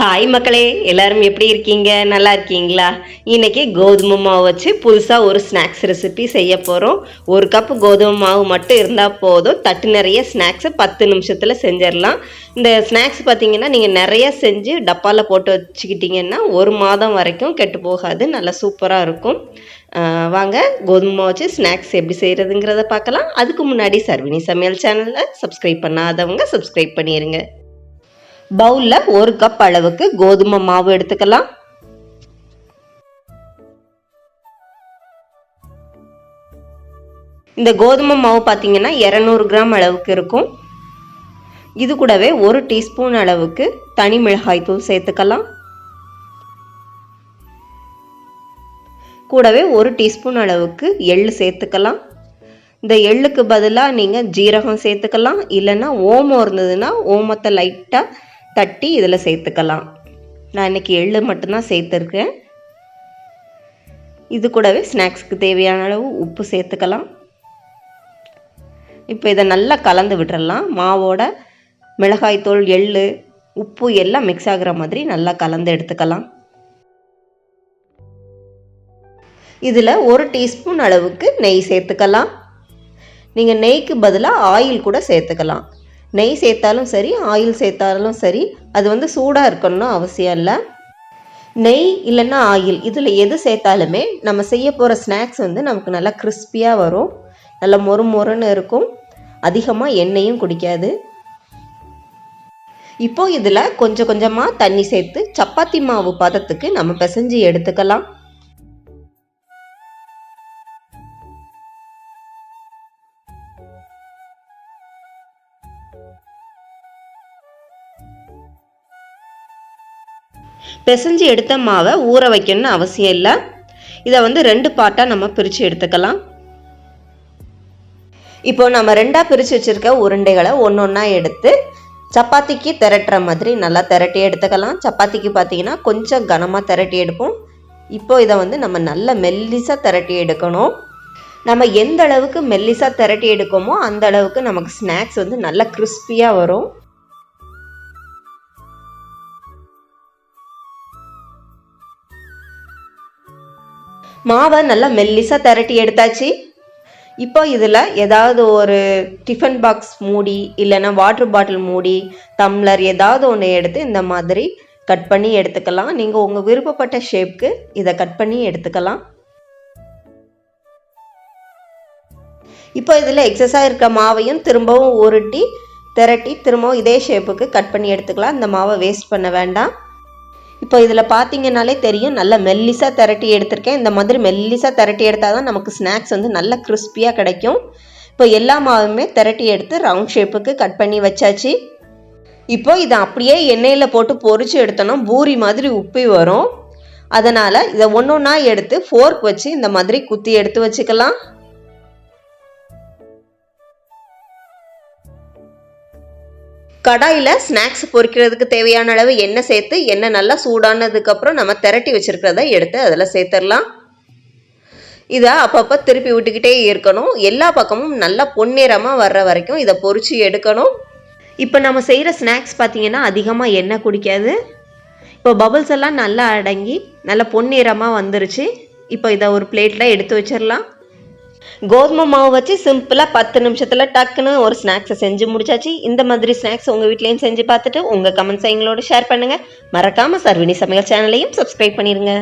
Hi மக்களே. எல்லாரும் எப்படி இருக்கீங்க? நல்லா இருக்கீங்களா? இன்னைக்கு கோதுமை மாவு வச்சு புதுசாக ஒரு ஸ்நாக்ஸ் ரெசிபி செய்ய போகிறோம் ஒரு கப்பு கோதுமை மாவு மட்டும் இருந்தால் போதும். தட்டு நிறைய ஸ்நாக்ஸை பத்து நிமிஷத்தில் செஞ்சிடலாம். இந்த ஸ்நாக்ஸ் பார்த்தீங்கன்னா நீங்கள் நிறைய செஞ்சு டப்பாவில் போட்டு வச்சுக்கிட்டிங்கன்னா ஒரு மாதம் வரைக்கும் கெட்டு போகாது. நல்லா சூப்பராக இருக்கும். வாங்க கோதுமை மாவு வச்சு ஸ்நாக்ஸ் எப்படி செய்கிறதுங்கிறத பார்க்கலாம். அதுக்கு முன்னாடி சர்வினி சமையல் சேனலில் சப்ஸ்கிரைப் பண்ணாதவங்க சப்ஸ்கிரைப் பண்ணிடுங்க பவுலில் ஒரு கப் அளவுக்கு கோதுமை மாவு எடுத்துக்கலாம். இந்த கோதுமை மாவு பார்த்தீங்கன்னா இரநூறு கிராம் அளவுக்கு இருக்கும். இது கூடவே ஒரு டீஸ்பூன் அளவுக்கு தனி மிளகாய் தூள் சேர்த்துக்கலாம். கூடவே ஒரு டீஸ்பூன் அளவுக்கு எள்ளு சேர்த்துக்கலாம். இந்த எள்ளுக்கு பதிலாக நீங்கள் ஜீரகம் சேர்த்துக்கலாம். இல்லைன்னா ஓமம் இருந்ததுன்னா ஓமத்தை லைட்டாக தட்டி இதில் சேர்த்துக்கலாம். நான் இன்னைக்கு எள்ளு மட்டும்தான் சேர்த்துருக்கேன். இது கூடவே ஸ்நாக்ஸ்க்கு தேவையான அளவு உப்பு சேர்த்துக்கலாம். இப்போ இதை நல்லா கலந்து விட்டுறலாம். மாவோட மிளகாய்த்தூள் எள் உப்பு எல்லாம் மிக்ஸ் ஆகுற மாதிரி நல்லா கலந்து எடுத்துக்கலாம். இதில் ஒரு டீஸ்பூன் அளவுக்கு நெய் சேர்த்துக்கலாம். நீங்கள் நெய்க்கு பதிலாக ஆயில் கூட சேர்த்துக்கலாம். நெய் சேர்த்தாலும் சரி ஆயில் சேர்த்தாலும் சரி அது வந்து சூடாக இருக்கணும்னு அவசியம் இல்லை. நெய் இல்லைன்னா ஆயில் இதில் எது சேர்த்தாலுமே நம்ம செய்ய போகிற ஸ்நாக்ஸ் வந்து நமக்கு நல்லா கிறிஸ்பியாக வரும். நல்லா மொறு மொறுன்னு இருக்கும். அதிகமாக எண்ணெயும் குடிக்காது. இப்போ இதில் கொஞ்சம் கொஞ்சமாக தண்ணி சேர்த்து சப்பாத்தி மாவு பதத்துக்கு நம்ம பிசைஞ்சு எடுத்துக்கலாம். பிசைஞ்சு எடுத்த மாவை ஊற வைக்கணும்னு அவசியம் இல்லை. இதை வந்து ரெண்டு பார்ட்டாக நம்ம பிரித்து எடுத்துக்கலாம். இப்போ நம்ம ரெண்டாக பிரித்து வச்சுருக்க உருண்டைகளை ஒன்று ஒன்றா எடுத்து சப்பாத்திக்கு திரட்டுற மாதிரி நல்லா திரட்டி எடுத்துக்கலாம். சப்பாத்திக்கு பார்த்தீங்கன்னா கொஞ்சம் கனமாக திரட்டி எடுப்போம். இப்போ இதை வந்து நம்ம நல்ல மெல்லிசாக திரட்டி எடுக்கணும். நம்ம எந்த அளவுக்கு மெல்லிசாக திரட்டி எடுக்கோமோ அந்த அளவுக்கு நமக்கு ஸ்நாக்ஸ் வந்து நல்லா கிறிஸ்பியாக வரும். மாவை நல்லா மெல்லிசாக திரட்டி எடுத்தாச்சு. இப்போ இதில் ஏதாவது ஒரு டிஃபன் பாக்ஸ் மூடி இல்லைன்னா வாட்டர் பாட்டில் மூடி டம்ளர் ஏதாவது ஒன்று எடுத்து இந்த மாதிரி கட் பண்ணி எடுத்துக்கலாம். நீங்கள் உங்கள் விருப்பப்பட்ட ஷேப்க்கு இதை கட் பண்ணி எடுத்துக்கலாம். இப்போ இதில் எக்ஸஸாக இருக்க மாவையும் திரும்பவும் உருட்டி திரட்டி திரும்பவும் இதே ஷேப்புக்கு கட் பண்ணி எடுத்துக்கலாம். இந்த மாவை வேஸ்ட் பண்ண வேண்டாம். இப்போ இதில் பார்த்தீங்கனாலே தெரியும் நல்லா மெல்லிசாக திரட்டி எடுத்திருக்கேன். இந்த மாதிரி மெல்லிசாக திரட்டி எடுத்தால் தான் நமக்கு ஸ்நாக்ஸ் வந்து நல்ல கிறிஸ்பியாக கிடைக்கும். இப்போ எல்லா மாவுமே திரட்டி எடுத்து ரவுண்ட் ஷேப்புக்கு கட் பண்ணி வச்சாச்சு. இப்போ இதை அப்படியே எண்ணெயில் போட்டு பொறிச்சு எடுத்தோம்னா பூரி மாதிரி உப்பி வரும். அதனால் இதை ஒன்று ஒன்றா எடுத்து ஃபோர்க் வச்சு இந்த மாதிரி குத்தி எடுத்து வச்சுக்கலாம். கடாயில் ஸ்நாக்ஸ் பொரிக்கிறதுக்கு தேவையான அளவு எண்ணெய் சேர்த்து எண்ணெய் நல்லா சூடானதுக்கப்புறம் நம்ம திரட்டி வச்சுருக்கிறத எடுத்து அதில் சேர்த்துடலாம். இதை அப்பப்போ திருப்பி விட்டுக்கிட்டே இருக்கணும். எல்லா பக்கமும் நல்லா பொன்னிறமாக வர்ற வரைக்கும் இதை பொறிச்சு எடுக்கணும். இப்போ நம்ம செய்கிற ஸ்நாக்ஸ் பார்த்திங்கன்னா அதிகமாக எண்ணெய் குடிக்காது. இப்போ பபுள்ஸ் எல்லாம் நல்லா அடங்கி நல்லா பொன்னிறமாக வந்துருச்சு. இப்போ இதை ஒரு பிளேட்டில் எடுத்து வச்சிடலாம். கோதுமை மாவு வச்சு சிம்பிளாக பத்து நிமிஷத்தில் டக்குன்னு ஒரு ஸ்நாக்ஸை செஞ்சு முடிச்சாச்சு. இந்த மாதிரி ஸ்நாக்ஸ் உங்கள் வீட்லேயும் செஞ்சு பார்த்துட்டு உங்கள் கமெண்ட்ஸை எங்களோட ஷேர் பண்ணுங்கள் மறக்காமல் சர்வினி சமையல் சேனலையும் சப்ஸ்கிரைப் பண்ணிடுங்க